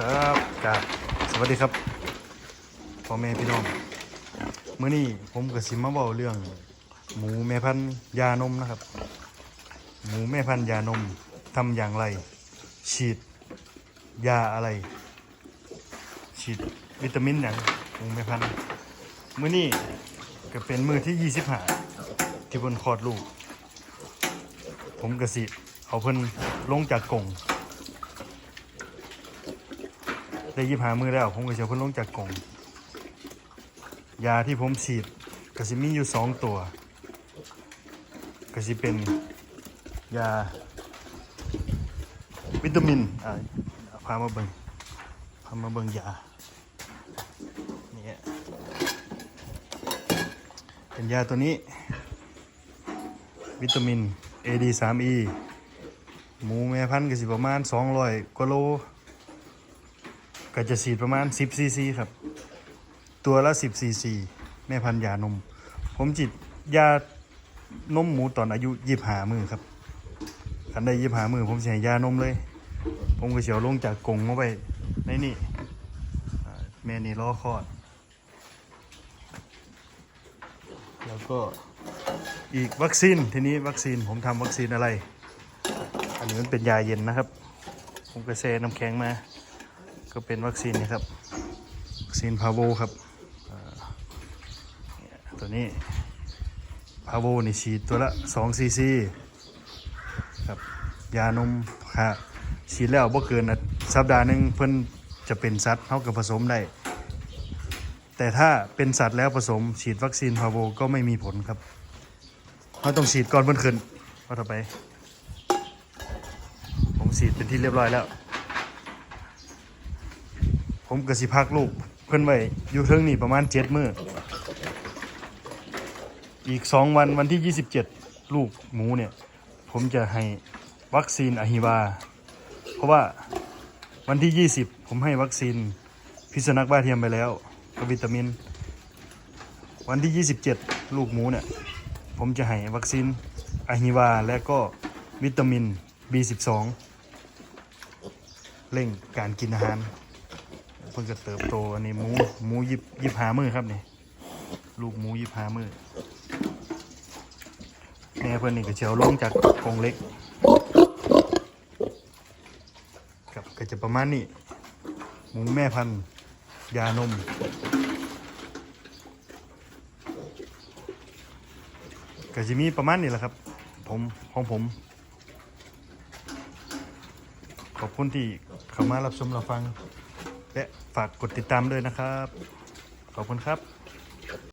ครับกับสวัสดีครับพ่อแม่พี่น้องเมื่อนี้ผมกับสิมาบอกเรื่อง หมูแม่พันธุ์ยานมนะครับ หมูแม่พันธุ์ยานมทำอย่างไร ฉีด ยาอะไร ฉีดวิตามินอย่างหมูแม่พันธุ์เมื่อนี้ก็เป็นมือที่ยี่สิบห้าที่เพิ่นคลอดลูก ผมกสิเอาเพิ่นลงจากกรง ได้ยิบหามือแล้ว ผมก็จะเพิ่นลงจากกล่อง ยาที่ผมฉีดก็สิมีอยู่สองตัวก็สิเป็นยาวิตามินอ่าพามาเบิงพามาเบิงยาเนี่ฮะเป็นยาตัวนี้ วิตามิน AD3E หมูแม่พันธุ์ก็สิประมาณ 200กว่าโล ก็จะฉีดประมาณ 10ซีซีครับ ตัวละ 10ซีซีแม่พันธุ์ยานม ผมจิตยานมหมูตอนอายุยี่หามือครับคันได้ยี่หามือผมให้ยานมเลย ผมก็เฉียวลงจากกรงมาไปในนี่แม่นี่ล้อคลอด แล้วก็อีกวัคซีนทีนี้วัคซีนผมทำวัคซีนอะไร อันนี้มันเป็นยาเย็นนะครับ ผมก็แช่น้ำแข็งมา ก็เป็นวัคซีนนะครับ วัคซีนพาโวครับตัวนี้พาโวนี่ฉีดตัวละ2ซีซีครับยานมค่ะฉีดแล้วบ่เกินนะสัปดาห์หนึ่งเพิ่นจะเป็นสัตว์เท่ากับผสมได้ แต่ถ้าเป็นสัตว์แล้วผสมฉีดวัคซีนพาโวก็ไม่มีผลครับเราต้องฉีดก่อนเพิ่นขึ้นว่าต่อไป ผมฉีดเป็นที่เรียบร้อยแล้ว ผมกสิพักลูกเพื่อนไว้อยู่เทิงนี่ประมาณเจ็ดมืออีกสองวันวันที่ 27 ลูกหมูเนี่ย ผมจะให้วัคซีนอะฮิวา เพราะว่าวันที่ 20 ผมให้วัคซีนพิษนัขบ้าเทียมไปแล้วกับวิตามิน วันที่ 27 ลูกหมูเนี่ย ผมจะให้วัคซีนอะฮิวา และก็วิตามิน B12 เร่งการกินอาหาร เพิ่งจะเติบโตอันนี้หมูหมูยิบยิบหามือครับนี่ลูกหมูยิบหามือแม่เพื่อนนี่ก็เชียวลงจากกรงเล็กกับก็จะประมาณนี้หมูแม่พันธุ์ยานมก็จะมีประมาณนี้แหละครับ ผมของผม ขอบคุณที่เข้ามารับชมรับฟัง และฝากกดติดตามด้วยนะครับ ขอบคุณครับ